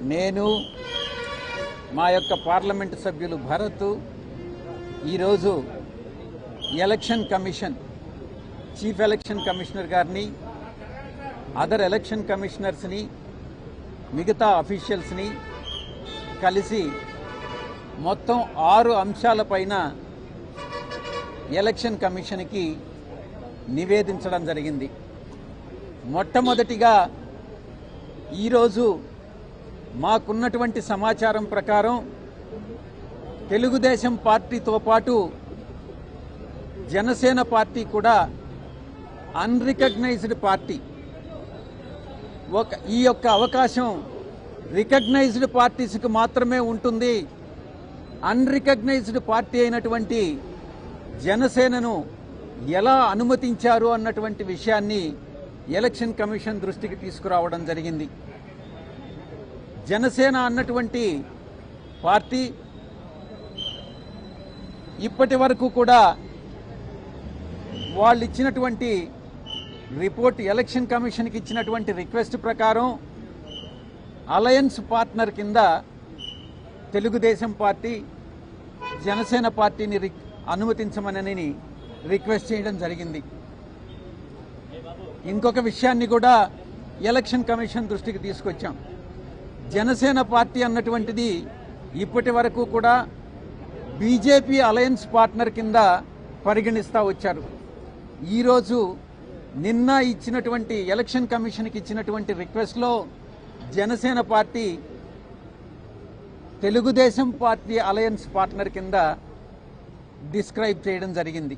నేను మా యొక్క పార్లమెంటు సభ్యులు భరత్ ఈరోజు election commission chief election commissioner గారిని అదర్ ఎలక్షన్ కమిషనర్స్ని మిగతా అఫీషియల్స్ని కలిసి మొత్తం ఆరు అంశాలపైన ఎలక్షన్ కమిషన్కి నివేదించడం జరిగింది. మొట్టమొదటిగా ఈరోజు మాకున్నటువంటి సమాచారం ప్రకారం తెలుగుదేశం పార్టీతో పాటు జనసేన పార్టీ కూడా అన్రికగ్నైజ్డ్ పార్టీ. ఒక ఈ యొక్క అవకాశం రికగ్నైజ్డ్ పార్టీస్కి మాత్రమే ఉంటుంది. అన్రికగ్నైజ్డ్ పార్టీ అయినటువంటి జనసేనను ఎలా అనుమతించారు అన్నటువంటి విషయాన్ని ఎలక్షన్ కమిషన్ దృష్టికి తీసుకురావడం జరిగింది. జనసేన అన్నటువంటి పార్టీ ఇప్పటి వరకు కూడా వాళ్ళు ఇచ్చినటువంటి రిపోర్ట్ ఎలక్షన్ కమిషన్కి ఇచ్చినటువంటి రిక్వెస్ట్ ప్రకారం అలయన్స్ పార్ట్నర్ కింద తెలుగుదేశం పార్టీ జనసేన పార్టీని రిక్- అనుమతించమనని రిక్వెస్ట్ చేయడం జరిగింది. ఇంకొక విషయాన్ని కూడా ఎలక్షన్ కమిషన్ దృష్టికి తీసుకొచ్చాం. జనసేన పార్టీ అన్నటువంటిది ఇప్పటి వరకు కూడా బీజేపీ అలయన్స్ పార్ట్నర్ కింద పరిగణిస్తూ వచ్చారు. ఈరోజు నిన్న ఇచ్చినటువంటి ఎలక్షన్ కమిషన్కి ఇచ్చినటువంటి రిక్వెస్ట్లో Janasena party Telugu Desam party alliance partner కింద డిస్క్రైబ్ చేయడం జరిగింది.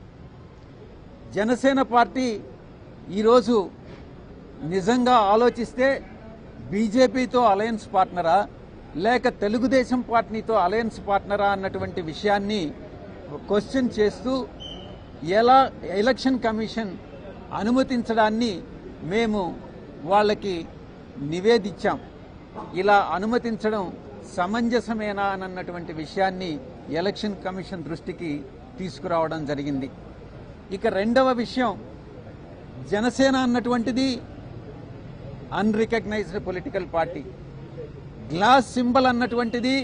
జనసేన పార్టీ ఈరోజు నిజంగా ఆలోచిస్తే బీజేపీతో అలయన్స్ పార్ట్నరా? లేక తెలుగుదేశం పార్టీతో అలయన్స్ పార్ట్నరా అన్నటువంటి విషయాన్ని క్వశ్చన్ చేస్తూ ఎలా ఎలక్షన్ కమిషన్ అనుమతించడాన్ని మేము వాళ్ళకి నివేదించాం. ఇలా అనుమతించడం సమంజసమేనా అన్నటువంటి విషయాన్ని ఎలక్షన్ కమిషన్ దృష్టికి తీసుకురావడం జరిగింది. ఇక రెండవ విషయం జనసేన అన్నటువంటిది unrecognized political party. Glass symbol అన్నటువంటిది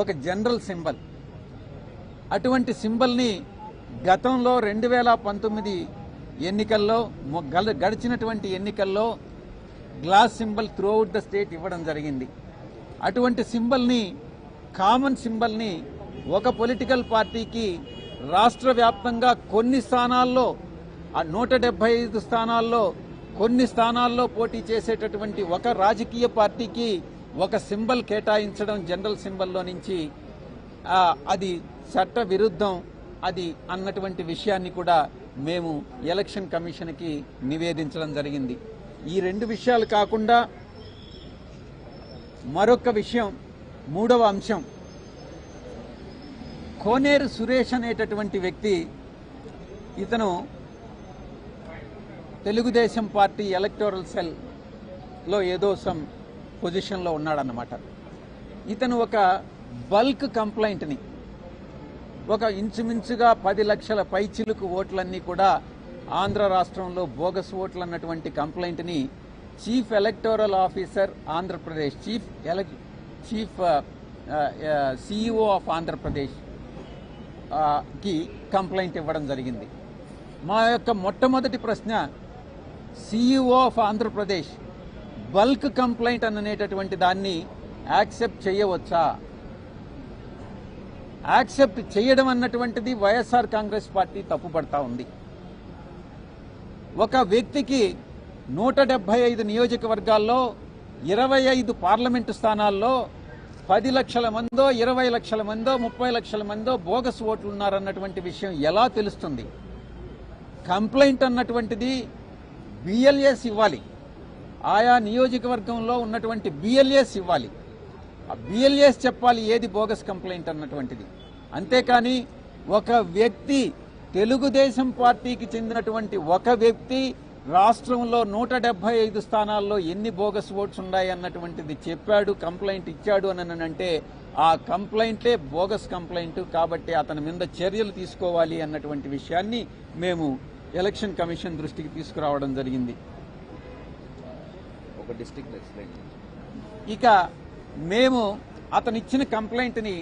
ఒక జనరల్ సింబల్. అటువంటి సింబల్ని గతంలో రెండు వేల పంతొమ్మిది ఎన్నికల్లో గడిచినటువంటి ఎన్నికల్లో glass symbol throughout the state ఇవ్వడం జరిగింది. అటువంటి సింబల్ని కామన్ సింబల్ని ఒక పొలిటికల్ పార్టీకి రాష్ట్ర వ్యాప్తంగా కొన్ని స్థానాల్లో ఆ నూట డెబ్బై ఐదు స్థానాల్లో కొన్ని స్థానాల్లో పోటీ చేసేటటువంటి ఒక రాజకీయ పార్టీకి ఒక సింబల్ కేటాయించడం జనరల్ సింబల్లో నుంచి అది చట్ట విరుద్ధం అది అన్నటువంటి విషయాన్ని కూడా మేము ఎలక్షన్ కమిషన్కి నివేదించడం జరిగింది. ఈ రెండు విషయాలు కాకుండా మరొక విషయం మూడవ అంశం. కోనేరు సురేష్ అనేటటువంటి వ్యక్తి ఇతను తెలుగుదేశం పార్టీ ఎలక్టోరల్ సెల్లో ఏదో సమ్ పొజిషన్లో ఉన్నాడన్నమాట. ఇతను ఒక బల్క్ కంప్లైంట్ని ఒక ఇంచుమించుగా పది లక్షల పైచిలుకు ఓట్లన్నీ కూడా ఆంధ్ర రాష్ట్రంలో బోగస్ ఓట్లు అన్నటువంటి కంప్లైంట్ని chief electoral officer Andhra Pradesh chief ఎలక్ chief CEO of ఆంధ్రప్రదేశ్కి కంప్లైంట్ ఇవ్వడం జరిగింది. మా యొక్క మొట్టమొదటి ప్రశ్న CEO of Andhra Pradesh bulk complaint అనేటటువంటి దాన్ని యాక్సెప్ట్ చేయవచ్చా? యాక్సెప్ట్ చేయడం అన్నటువంటిది వైఎస్ఆర్ కాంగ్రెస్ పార్టీ తప్పుపడతా ఉంది. ఒక వ్యక్తికి నూట డెబ్బై ఐదు నియోజకవర్గాల్లో ఇరవై ఐదు పార్లమెంటు స్థానాల్లో పది లక్షల మందో ఇరవై లక్షల మందో ముప్పై లక్షల మందో బోగస్ ఓట్లు ఉన్నారన్నటువంటి విషయం ఎలా తెలుస్తుంది? కంప్లైంట్ అన్నటువంటిది బిఎల్ఏస్ ఇవ్వాలి. ఆయా నియోజకవర్గంలో ఉన్నటువంటి బిఎల్ఎస్ ఇవ్వాలి. ఆ బిఎల్ఏస్ చెప్పాలి ఏది బోగస్ కంప్లైంట్ అన్నటువంటిది. అంతేకాని ఒక వ్యక్తి తెలుగుదేశం పార్టీకి చెందినటువంటి ఒక వ్యక్తి రాష్ట్రంలో నూట డెబ్బై ఐదు స్థానాల్లో ఎన్ని బోగస్ ఓట్స్ ఉన్నాయి అన్నటువంటిది చెప్పాడు కంప్లైంట్ ఇచ్చాడు అని అంటే ఆ కంప్లైంటే బోగస్ కంప్లైంట్ కాబట్టి అతని మీద చర్యలు తీసుకోవాలి అన్నటువంటి విషయాన్ని మేము ఎలక్షన్ కమిషన్ దృష్టికి తీసుకురావడం జరిగింది. ఒక ఎక్స్ప్లెయిన్ ఇక మేము అతను ఇచ్చిన కంప్లైంట్ని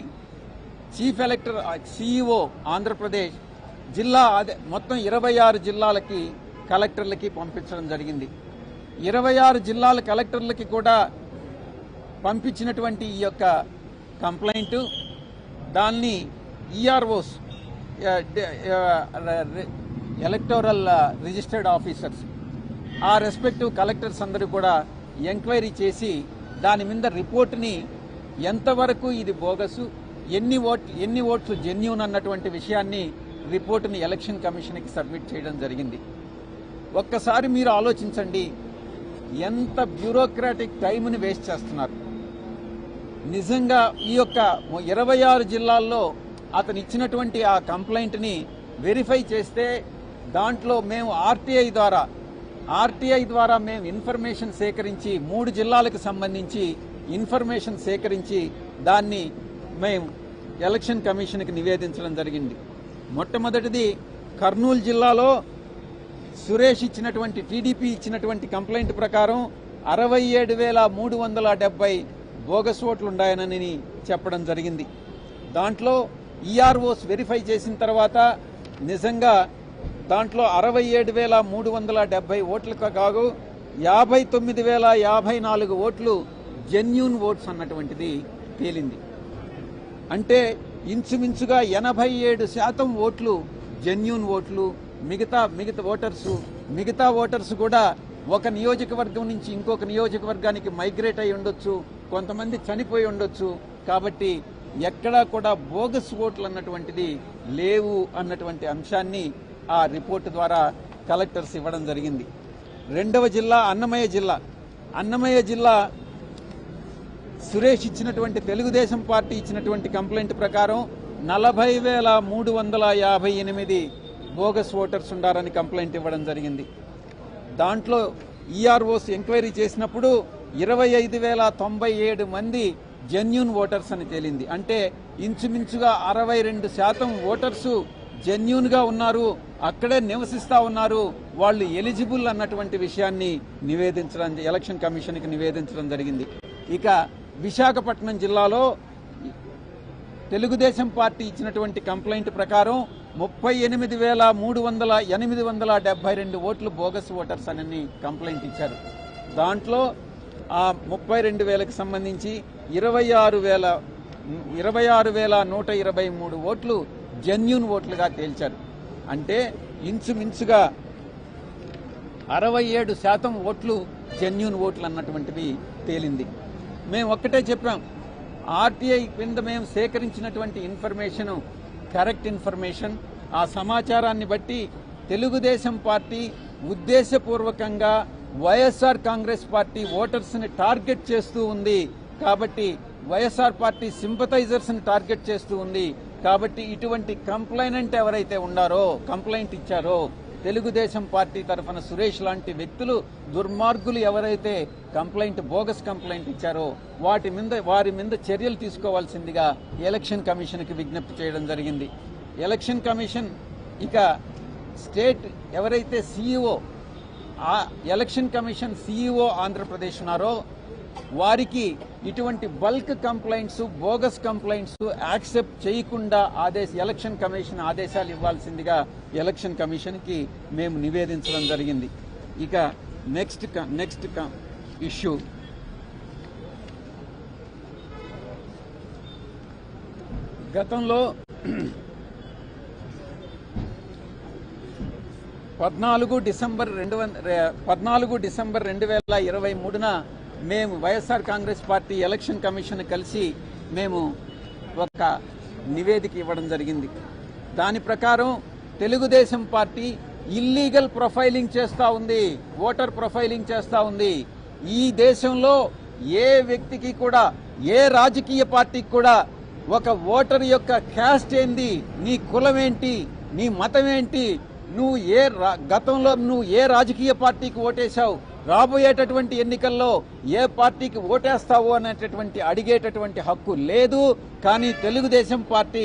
చీఫ్ ఎలక్టర్ సిఇఓ ఆంధ్రప్రదేశ్ జిల్లా అదే మొత్తం ఇరవై ఆరు జిల్లాలకి కలెక్టర్లకి పంపించడం జరిగింది. ఇరవై ఆరు జిల్లాల కలెక్టర్లకి కూడా పంపించినటువంటి ఈ యొక్క కంప్లైంట్ దాన్ని ఈఆర్ఓస్ ఎలక్టోరల్ రిజిస్టర్డ్ ఆఫీసర్స్. ఆ రెస్పెక్టివ్ కలెక్టర్స్ అందరూ కూడా ఎంక్వైరీ చేసి దాని మీద రిపోర్ట్ని ఎంతవరకు ఇది బోగసు ఎన్ని ఓట్ ఎన్ని ఓట్లు జెన్యూన్ అన్నటువంటి విషయాన్ని రిపోర్టుని ఎలక్షన్ కమిషన్కి సబ్మిట్ చేయడం జరిగింది. ఒక్కసారి మీరు ఆలోచించండి ఎంత బ్యూరోక్రాటిక్ టైంని వేస్ట్ చేస్తున్నారు. నిజంగా ఈ యొక్క ఇరవై ఆరు జిల్లాల్లో అతను ఇచ్చినటువంటి ఆ కంప్లైంట్ని వెరిఫై చేస్తే దాంట్లో మేము ఆర్టీఐ ద్వారా ఆర్టీఐ ద్వారా మేము ఇన్ఫర్మేషన్ సేకరించి మూడు జిల్లాలకు సంబంధించి ఇన్ఫర్మేషన్ సేకరించి దాన్ని మేము ఎలక్షన్ కమిషన్కి నివేదించడం జరిగింది. మొట్టమొదటిది కర్నూలు జిల్లాలో సురేష్ ఇచ్చినటువంటి టీడీపీ ఇచ్చినటువంటి కంప్లైంట్ ప్రకారం అరవై ఏడు వేల మూడు వందల డెబ్బై బోగస్ ఓట్లు ఉన్నాయనని చెప్పడం జరిగింది. దాంట్లో ఈఆర్ఓస్ వెరిఫై చేసిన తర్వాత నిజంగా దాంట్లో అరవై ఏడు వేల మూడు వందల డెబ్బై ఓట్లకు కాగు యాభై తొమ్మిది వేల యాభై నాలుగు ఓట్లు జెన్యున్ ఓట్స్ అన్నటువంటిది తేలింది. అంటే ఇంచుమించుగా ఎనభై ఏడు శాతం ఓట్లు జెన్యున్ ఓట్లు మిగతా మిగతా ఓటర్స్ మిగతా ఓటర్స్ కూడా ఒక నియోజకవర్గం నుంచి ఇంకొక నియోజకవర్గానికి మైగ్రేట్ అయి ఉండొచ్చు కొంతమంది చనిపోయి ఉండొచ్చు. కాబట్టి ఎక్కడా కూడా బోగస్ ఓట్లు అన్నటువంటిది లేవు అన్నటువంటి అంశాన్ని ఆ రిపోర్టు ద్వారా కలెక్టర్స్ ఇవ్వడం జరిగింది. రెండవ జిల్లా అన్నమయ్య జిల్లా. అన్నమయ్య జిల్లా సురేష్ ఇచ్చినటువంటి తెలుగుదేశం పార్టీ ఇచ్చినటువంటి కంప్లైంట్ ప్రకారం నలభై వేల మూడు వందల యాభై ఎనిమిది బోగస్ ఓటర్స్ ఉండారని కంప్లైంట్ ఇవ్వడం జరిగింది. దాంట్లో ఈఆర్ఓస్ ఎంక్వైరీ చేసినప్పుడు ఇరవై ఐదు వేల తొంభై ఏడు మంది జెన్యున్ ఓటర్స్ అని తేలింది. అంటే ఇంచుమించుగా అరవై రెండు శాతం ఓటర్సు జెన్యున్గా ఉన్నారు. అక్కడే నివసిస్తా ఉన్నారు. వాళ్ళు ఎలిజిబుల్ అన్నటువంటి విషయాన్ని నివేదించడం ఎలక్షన్ కమిషన్కి నివేదించడం జరిగింది. ఇక విశాఖపట్నం జిల్లాలో తెలుగుదేశం పార్టీ ఇచ్చినటువంటి కంప్లైంట్ ప్రకారం ముప్పై ఎనిమిది వేల మూడు వందల ఎనిమిది వందల డెబ్బై రెండు ఓట్లు బోగస్ ఓటర్స్ అని కంప్లైంట్ ఇచ్చారు. దాంట్లో ఆ ముప్పై రెండు వేలకు సంబంధించి ఇరవై ఆరు వేల ఇరవై ఆరు వేల నూట ఇరవై మూడు ఓట్లు జెన్యున్ ఓట్లుగా తేల్చారు. అంటే ఇంచుమించుగా అరవై ఏడు శాతం ఓట్లు జెన్యున్ ఓట్లు అన్నటువంటివి తేలింది. మేము ఒక్కటే చెప్పాం ఆర్టీఐ కింద మేము సేకరించినటువంటి ఇన్ఫర్మేషన్ కరెక్ట్ ఇన్ఫర్మేషన్ ఆ సమాచారాన్ని బట్టి తెలుగుదేశం పార్టీ ఉద్దేశపూర్వకంగా వైఎస్ఆర్ కాంగ్రెస్ పార్టీ ఓటర్స్ని టార్గెట్ చేస్తూ ఉంది. కాబట్టి వైఎస్ఆర్ పార్టీ సింపథైజర్స్ని టార్గెట్ చేస్తూ ఉంది. కాబట్టి ఇటువంటి కంప్లైనెంట్ ఎవరైతే ఉన్నారో కంప్లైంట్ ఇచ్చారో తెలుగుదేశం పార్టీ తరఫున సురేష్ లాంటి వ్యక్తులు దుర్మార్గులు ఎవరైతే కంప్లైంట్ బోగస్ కంప్లైంట్ ఇచ్చారో వాటి మీద వారి మీద చర్యలు తీసుకోవాల్సిందిగా ఎలక్షన్ కమిషన్కి విజ్ఞప్తి చేయడం జరిగింది. ఎలక్షన్ కమిషన్ ఇక స్టేట్ ఎవరైతే CEO election commission CEO Andhra Pradesh ఉన్నారో వారికి ఇటువంటి bulk complaints bogus complaints accept చేయకుండా ఆదేశ ఎలక్షన్ కమిషన్ ఆదేశాలు ఇవ్వాల్సిందిగా ఎలక్షన్ కమిషన్కి మేము నివేదించడం జరిగింది. ఇక నెక్స్ట్ నెక్స్ట్ ఇష్యూ. గతంలో పద్నాలుగు డిసెంబర్ రెండు వంద పద్నాలుగు డిసెంబర్ రెండు వేల ఇరవై మూడున మేము YSR Congress party election commission కలిసి మేము ఒక నివేదిక ఇవ్వడం జరిగింది. దాని ప్రకారం తెలుగుదేశం పార్టీ ఇల్లీగల్ ప్రొఫైలింగ్ చేస్తూ ఉంది ఓటర్ ప్రొఫైలింగ్ చేస్తూ ఉంది. ఈ దేశంలో ఏ వ్యక్తికి కూడా ఏ రాజకీయ పార్టీకి కూడా ఒక ఓటర్ యొక్క క్యాస్ట్ ఏంది నీ కులం ఏంటి నీ మతం ఏంటి నువ్వు ఏ రా- గతంలో నువ్వు ఏ రాజకీయ పార్టీకి ఓటేశావు రాబోయేటటువంటి ఎన్నికల్లో ఏ పార్టీకి ఓటేస్తావు అనేటటువంటి అడిగేటటువంటి హక్కు లేదు కానీ Telugu Desam party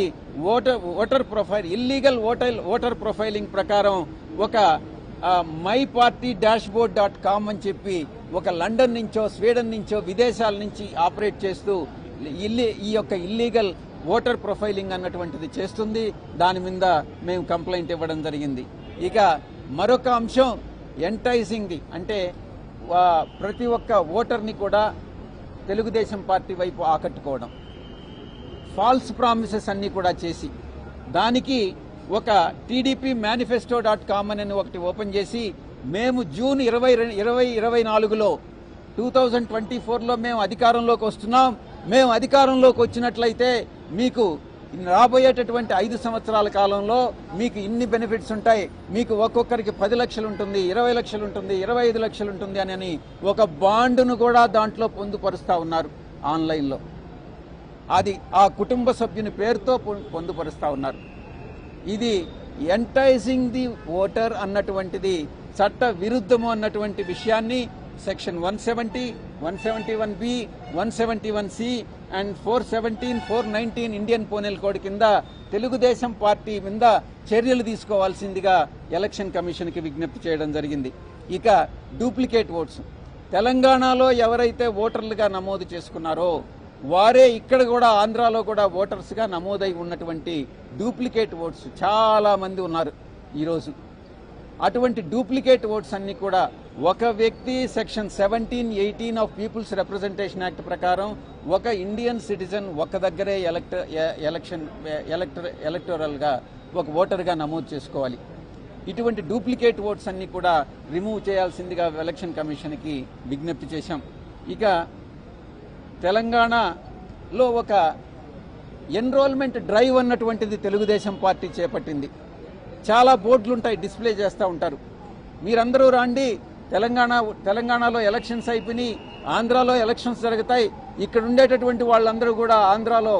voter voter profile illegal voter voter profiling ప్రకారం ఒక my party dashboard dot com అని చెప్పి ఒక లండన్ నుంచో స్వీడన్ నుంచో విదేశాల నుంచి ఆపరేట్ చేస్తూ ఇల్లి ఈ యొక్క ఇల్లీగల్ ఓటర్ ప్రొఫైలింగ్ అన్నటువంటిది చేస్తుంది. దాని మీద మేము కంప్లైంట్ ఇవ్వడం జరిగింది. ఇక మరొక అంశం ఎంటైజింగ్ది అంటే ప్రతి ఒక్క ఓటర్ని కూడా తెలుగుదేశం పార్టీ వైపు ఆకట్టుకోవడం. ఫాల్స్ ప్రామిసెస్ అన్నీ కూడా చేసి దానికి ఒక టీడీపీ మేనిఫెస్టో డాట్ కామ్ అని ఒకటి ఓపెన్ చేసి మేము జూన్ ఇరవై ఇరవై ఇరవై నాలుగులో టూ థౌజండ్ ట్వంటీ ఫోర్లో మేము అధికారంలోకి వస్తున్నాం. మేము అధికారంలోకి వచ్చినట్లయితే మీకు రాబోయేటటువంటి ఐదు సంవత్సరాల కాలంలో మీకు ఇన్ని బెనిఫిట్స్ ఉంటాయి. మీకు ఒక్కొక్కరికి పది లక్షలు ఉంటుంది ఇరవై లక్షలు ఉంటుంది ఇరవై ఐదు లక్షలు ఉంటుంది అని ఒక బాండును కూడా దాంట్లో పొందుపరుస్తూ ఉన్నారు ఆన్లైన్లో. అది ఆ కుటుంబ సభ్యుని పేరుతో పొందుపరుస్తూ ఉన్నారు. ఇది ఎంటైజింగ్ ది ఓటర్ అన్నటువంటిది చట్ట విరుద్ధము అన్నటువంటి విషయాన్ని section one seventy one seventy one B one seventy one C and four seventeen four nineteen Indian penal code కింద తెలుగుదేశం పార్టీ మీద చర్యలు తీసుకోవాల్సిందిగా ఎలక్షన్ కమిషన్కి విజ్ఞప్తి చేయడం జరిగింది. ఇక డూప్లికేట్ ఓట్స్. తెలంగాణలో ఎవరైతే ఓటర్లుగా నమోదు చేసుకున్నారో వారే ఇక్కడ కూడా ఆంధ్రాలో కూడా ఓటర్స్గా నమోదై ఉన్నటువంటి డూప్లికేట్ ఓట్స్ చాలామంది ఉన్నారు ఈరోజు. అటువంటి డూప్లికేట్ ఓట్స్ అన్నీ కూడా ఒక వ్యక్తి section seventeen eighteen of people's representation act ప్రకారం ఒక ఇండియన్ సిటిజన్ ఒక దగ్గరే ఎలక్ట ఎలక్షన్ ఎలక్టర్ ఎలక్టోరల్గా ఒక ఓటర్గా నమోదు చేసుకోవాలి. ఇటువంటి డూప్లికేట్ ఓట్స్ అన్ని కూడా రిమూవ్ చేయాల్సిందిగా ఎలక్షన్ కమిషన్కి విజ్ఞప్తి చేశాం. ఇక తెలంగాణలో ఒక ఎన్రోల్మెంట్ డ్రైవ్ అన్నటువంటిది తెలుగుదేశం పార్టీ చేపట్టింది. చాలా బోర్డులుంటాయి డిస్ప్లే చేస్తూ ఉంటారు. మీరందరూ రాండి తెలంగాణ తెలంగాణలో ఎలక్షన్స్ అయిపోయినాయి ఆంధ్రాలో ఎలక్షన్స్ జరుగుతాయి. ఇక్కడ ఉండేటటువంటి వాళ్ళందరూ కూడా ఆంధ్రాలో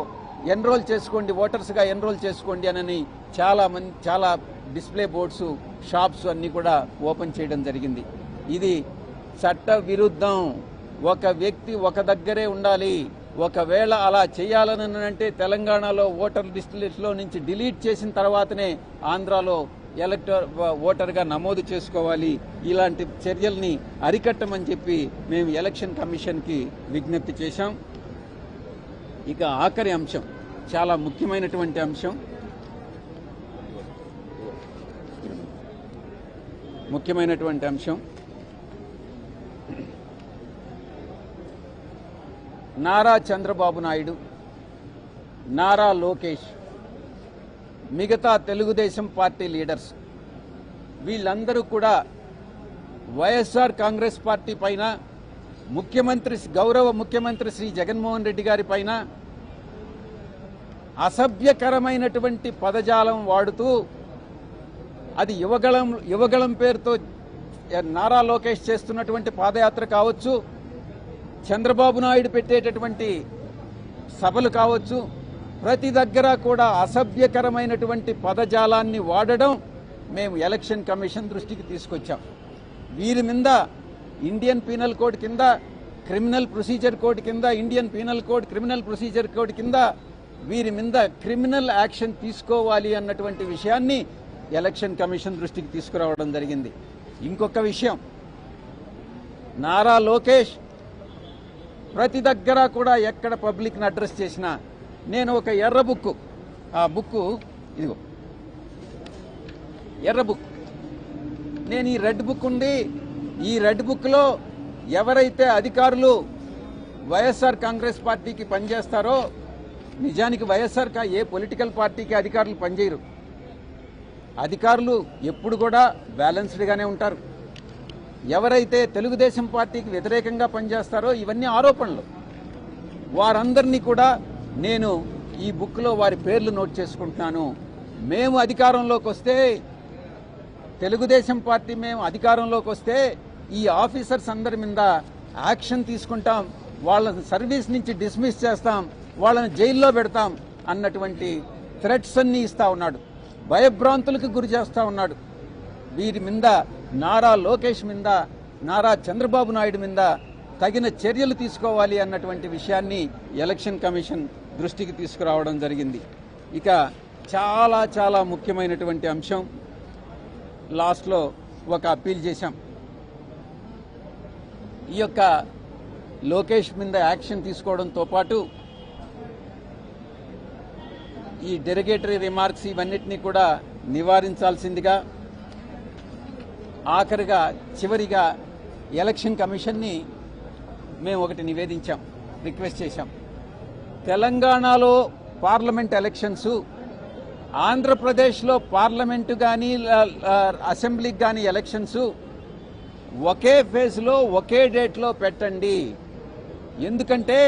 ఎన్రోల్ చేసుకోండి ఓటర్స్గా ఎన్రోల్ చేసుకోండి అని చాలా మంది చాలా డిస్ప్లే బోర్డ్స్ షాప్స్ అన్నీ కూడా ఓపెన్ చేయడం జరిగింది. ఇది చట్ట విరుద్ధం ఒక వ్యక్తి ఒక దగ్గరే ఉండాలి. ఒకవేళ అలా చేయాలని అంటే తెలంగాణలో ఓటర్ లిస్టులో నుంచి డిలీట్ చేసిన తర్వాతనే ఆంధ్రాలో ఎలక్టర్ ఓటర్గా నమోదు చేసుకోవాలి. ఇలాంటి చర్యల్ని అరికట్టమని చెప్పి మేము ఎలక్షన్ కమిషన్కి విజ్ఞప్తి చేశాం. ఇక ఆఖరి అంశం చాలా ముఖ్యమైనటువంటి అంశం. ముఖ్యమైనటువంటి అంశం. నారా చంద్రబాబు నాయుడు నారా లోకేష్ మిగతా తెలుగుదేశం పార్టీ లీడర్స్ వీళ్ళందరూ కూడా వైఎస్ఆర్ కాంగ్రెస్ పార్టీ పైన ముఖ్యమంత్రి గౌరవ ముఖ్యమంత్రి శ్రీ జగన్మోహన్ రెడ్డి గారి పైన అసభ్యకరమైనటువంటి పదజాలం వాడుతూ అది యువగళం యువగళం పేరుతో నారా లోకేష్ చేస్తున్నటువంటి పాదయాత్ర కావచ్చు చంద్రబాబు నాయుడు పెట్టేటటువంటి సభలు కావచ్చు ప్రతి దగ్గర కూడా అసభ్యకరమైనటువంటి పదజాలాన్ని వాడడం మేము ఎలక్షన్ కమిషన్ దృష్టికి తీసుకొచ్చాం. వీరి మీద ఇండియన్ పీనల్ కోడ్ కింద క్రిమినల్ ప్రొసీజర్ కోడ్ కింద Indian penal code criminal procedure code కింద వీరి మీద క్రిమినల్ యాక్షన్ తీసుకోవాలి అన్నటువంటి విషయాన్ని ఎలక్షన్ కమిషన్ దృష్టికి తీసుకురావడం జరిగింది. ఇంకొక విషయం. నారా లోకేష్ ప్రతి దగ్గర కూడా ఎక్కడ పబ్లిక్ని అడ్రస్ చేసినా నేను ఒక ఎర్ర బుక్ ఆ బుక్ ఇదిగో. ఎర్ర బుక్. నేను ఈ రెడ్ బుక్ ఉంది. ఈ రెడ్ బుక్లో ఎవరైతే అధికారులు వైఎస్ఆర్ కాంగ్రెస్ పార్టీకి పనిచేస్తారో నిజానికి వైఎస్ఆర్ ఏ పొలిటికల్ పార్టీకి అధికారులు పనిచేయరు. అధికారులు ఎప్పుడు కూడా బ్యాలెన్స్డ్గానే ఉంటారు. ఎవరైతే తెలుగుదేశం పార్టీకి వ్యతిరేకంగా పనిచేస్తారో ఇవన్నీ ఆరోపణలు. వారందరినీ కూడా నేను ఈ బుక్లో వారి పేర్లు నోట్ చేసుకుంటున్నాను. మేము అధికారంలోకి వస్తే తెలుగుదేశం పార్టీ మేము అధికారంలోకి వస్తే ఈ ఆఫీసర్స్ అందరి మీద యాక్షన్ తీసుకుంటాం. వాళ్ళ సర్వీస్ నుంచి డిస్మిస్ చేస్తాం. వాళ్ళని జైల్లో పెడతాం అన్నటువంటి థ్రెట్స్ అన్ని ఇస్తా ఉన్నాడు. భయభ్రాంతులకు గురి చేస్తా ఉన్నాడు. వీరి మీద నారా లోకేష్ మీద నారా చంద్రబాబు నాయుడు మీద తగిన చర్యలు తీసుకోవాలి అన్నటువంటి విషయాన్ని ఎలక్షన్ కమిషన్ దృష్టికి తీసుకురావడం జరిగింది. ఇక చాలా చాలా ముఖ్యమైనటువంటి అంశం లాస్ట్లో ఒక అప్పీల్ చేశాం. ఈ యొక్క లోకేష్ మీద యాక్షన్ తీసుకోవడంతో పాటు ఈ డెరిగేటరీ రిమార్క్స్ ఇవన్నిటినీ కూడా నివారించాల్సిందిగా ఆఖరిగా చివరిగా ఎలక్షన్ కమిషన్ని మేము ఒకటి నివేదించాం రిక్వెస్ట్ చేశాం. తెలంగాణలో పార్లమెంట్ ఎలక్షన్స్ ఆంధ్రప్రదేశ్లో పార్లమెంటు కానీ అసెంబ్లీకి కానీ ఎలక్షన్స్ ఒకే ఫేజ్లో ఒకే డేట్లో పెట్టండి. ఎందుకంటే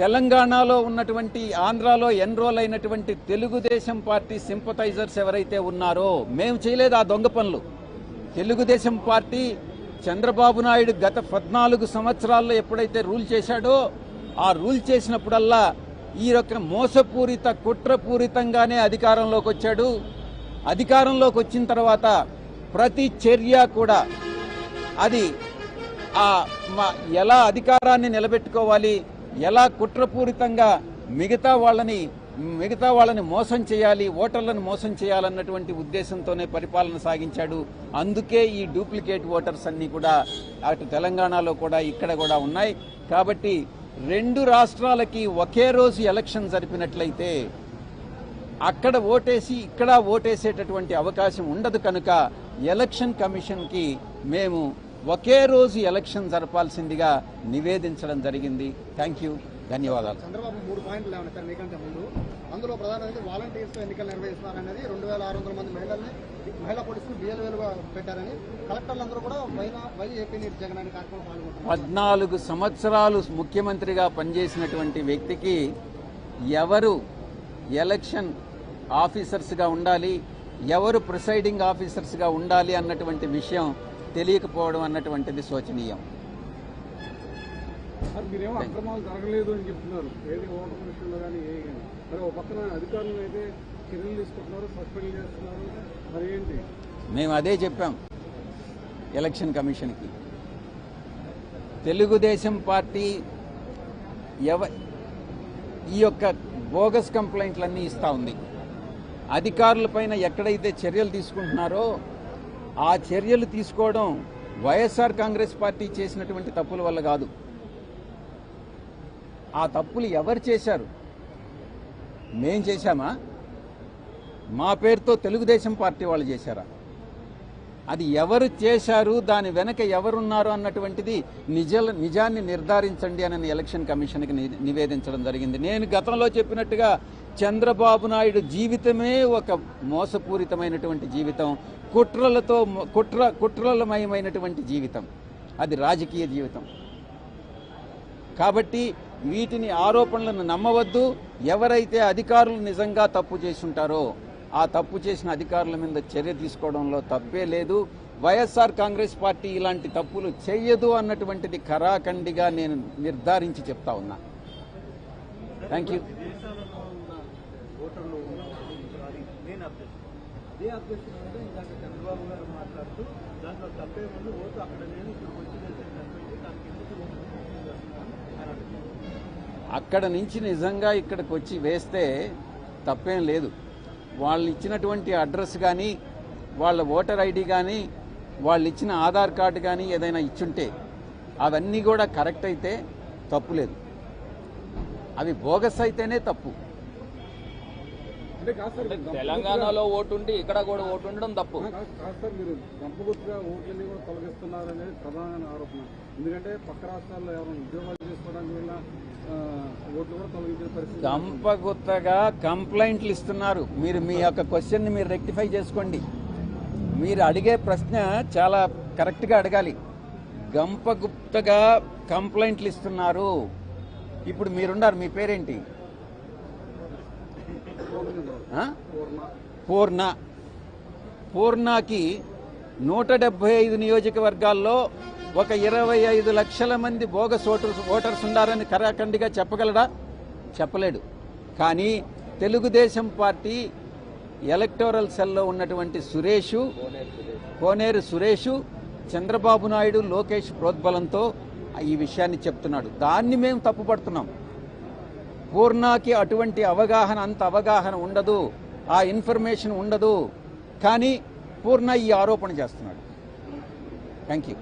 తెలంగాణలో ఉన్నటువంటి ఆంధ్రాలో ఎన్రోల్ అయినటువంటి తెలుగుదేశం పార్టీ సింపథైజర్స్ ఎవరైతే ఉన్నారో మేము చేయలేదు ఆ దొంగ పనులు. తెలుగుదేశం పార్టీ చంద్రబాబు నాయుడు గత పద్నాలుగు సంవత్సరాల్లో ఎప్పుడైతే రూల్ చేశాడో ఆ రూల్ చేసినప్పుడల్లా ఈ యొక్క మోసపూరిత కుట్రపూరితంగానే అధికారంలోకి వచ్చాడు. అధికారంలోకి వచ్చిన తర్వాత ప్రతి చర్య కూడా అది ఆ మ- ఎలా అధికారాన్ని నిలబెట్టుకోవాలి ఎలా కుట్రపూరితంగా మిగతా వాళ్ళని మిగతా వాళ్ళని మోసం చేయాలి ఓటర్లను మోసం చేయాలన్నటువంటి ఉద్దేశంతోనే పరిపాలన సాగించాడు. అందుకే ఈ డూప్లికేట్ ఓటర్స్ అన్నీ కూడా అటు తెలంగాణలో కూడా ఇక్కడ కూడా ఉన్నాయి. కాబట్టి రెండు రాష్ట్రాలకి ఒకే రోజు ఎలక్షన్ జరిపినట్లయితే అక్కడ ఓటేసి ఇక్కడ ఓటేసేటటువంటి అవకాశం ఉండదు కనుక ఎలక్షన్ కమిషన్కి మేము ఒకే రోజు ఎలక్షన్ జరపాల్సిందిగా నివేదించడం జరిగింది. థ్యాంక్ యూ ధన్యవాదాలు. చంద్రబాబు మూడు పాయింట్లు లేవని సార్ మీకంటే ముందు అందులో ప్రధానంగా వాలంటీర్స్ ఎన్నికలు నిర్వహిస్తున్నారనేది రెండు వేల ఆరు వందల మంది మహిళల్ని మహిళా పోలీసులు బిఎల్ఏలుగా పెట్టారని కలెక్టర్లందరూ కూడా వై ఏపీ నీటి జగన్ అనే కార్యక్రమం పద్నాలుగు సంవత్సరాలు ముఖ్యమంత్రిగా పనిచేసినటువంటి వ్యక్తికి ఎవరు ఎలక్షన్ ఆఫీసర్స్గా ఉండాలి ఎవరు ప్రిసైడింగ్ ఆఫీసర్స్గా ఉండాలి అన్నటువంటి విషయం తెలియకపోవడం అన్నటువంటిది శోచనీయం. మీరేమో అక్రమాలు జరగలేదు అని చెప్తున్నారు. ఏది ఓటర్ విషయంలో కానీ ఏ కానీ. మరి ఒక పక్కన అధికారులు అయితే చర్యలు తీసుకుంటున్నారు సస్పెండ్ చేస్తున్నారు మరి ఏంటి? మేము అదే చెప్పాం ఎలక్షన్ కమిషన్కి. తెలుగుదేశం పార్టీ ఎవ ఈ యొక్క బోగస్ కంప్లైంట్లన్నీ ఇస్తా ఉంది. అధికారులపైన ఎక్కడైతే చర్యలు తీసుకుంటున్నారో ఆ చర్యలు తీసుకోవడం వైఎస్ఆర్ కాంగ్రెస్ పార్టీ చేసినటువంటి తప్పుల వల్ల కాదు. ఆ తప్పులు ఎవరు చేశారు? మేం చేశామా? మా పేరుతో తెలుగుదేశం పార్టీ వాళ్ళు చేశారా? అది ఎవరు చేశారు? దాని వెనక ఎవరున్నారు అన్నటువంటిది నిజ నిజాన్ని నిర్ధారించండి అని ఎలక్షన్ కమిషన్కి నివేదించడం జరిగింది. నేను గతంలో చెప్పినట్టుగా చంద్రబాబు నాయుడు జీవితమే ఒక మోసపూరితమైనటువంటి జీవితం కుట్రలతో కుట్ర కుట్రలమయమైనటువంటి జీవితం. అది రాజకీయ జీవితం. కాబట్టి వీటిని ఆరోపణలను నమ్మవద్దు. ఎవరైతే అధికారులు నిజంగా తప్పు చేసుంటారో ఆ తప్పు చేసిన అధికారుల మీద చర్య తీసుకోవడంలో తప్పే లేదు. వైఎస్ఆర్ కాంగ్రెస్ పార్టీ ఇలాంటి తప్పులు చెయ్యదు అన్నటువంటిది ఖరాఖండిగా నేను నిర్ధారించి చెప్తా ఉన్నా. థ్యాంక్ యూ చంద్రబాబు గారు మాట్లాడుతూ దాంట్లో తప్పే ముందు ఓటు అక్కడ నేను ఇక్కడ వచ్చి వేసాను తప్పించి దానికి ఎందుకు ఓటు వేస్తున్నాను అని అంటున్నారు. అక్కడ నుంచి నిజంగా ఇక్కడికి వచ్చి వేస్తే తప్పేం లేదు. వాళ్ళు ఇచ్చినటువంటి అడ్రస్ కానీ వాళ్ళ ఓటర్ ఐడి కానీ వాళ్ళు ఇచ్చిన ఆధార్ కార్డు కానీ ఏదైనా ఇచ్చుంటే అవన్నీ కూడా కరెక్ట్ అయితే తప్పు లేదు. అవి బోగస్ అయితేనే తప్పు. తెలంగాణలో ఓటు ఉండి ఇక్కడ కూడా ఓటు ఉండడం తప్పు. మీరు గంపగుర్తుగా ఓట్లన్నీ కూడా తొలగిస్తున్నారు అనేది ప్రధానమైన ఆరోపణ. ఎందుకంటే పక్క రాష్ట్రాల్లో ఎవరైనా ఉద్యోగాలు చేసుకోవడానికి వల్ల కంపగుత్తగా గంపగుత్తగా కంప్లైంట్లు ఇస్తున్నారు. మీరు మీ యొక్క క్వశ్చన్ని మీరు రెక్టిఫై చేసుకోండి. మీరు అడిగే ప్రశ్న చాలా కరెక్ట్గా అడగాలి. గంపగుప్తగా కంప్లైంట్లు ఇస్తున్నారు. ఇప్పుడు మీరున్నారు మీ పేరేంటి? పూర్ణ. పూర్ణకి నూట డెబ్బై ఐదు నియోజకవర్గాల్లో ఒక ఇరవై ఐదు లక్షల మంది బోగస్ ఓటర్స్ ఓటర్స్ ఉన్నారని కరాఖండిగా చెప్పగలడా? చెప్పలేడు. కానీ తెలుగుదేశం పార్టీ ఎలక్టోరల్ సెల్లో ఉన్నటువంటి సురేషు కోనేరు సురేషు చంద్రబాబు నాయుడు లోకేష్ ప్రోద్బలంతో ఈ విషయాన్ని చెప్తున్నాడు. దాన్ని మేము తప్పుపడుతున్నాం. పూర్ణాకి అటువంటి అవగాహన అంత అవగాహన ఉండదు. ఆ ఇన్ఫర్మేషన్ ఉండదు. కానీ పూర్ణ ఈ ఆరోపణ చేస్తున్నాడు. Thank you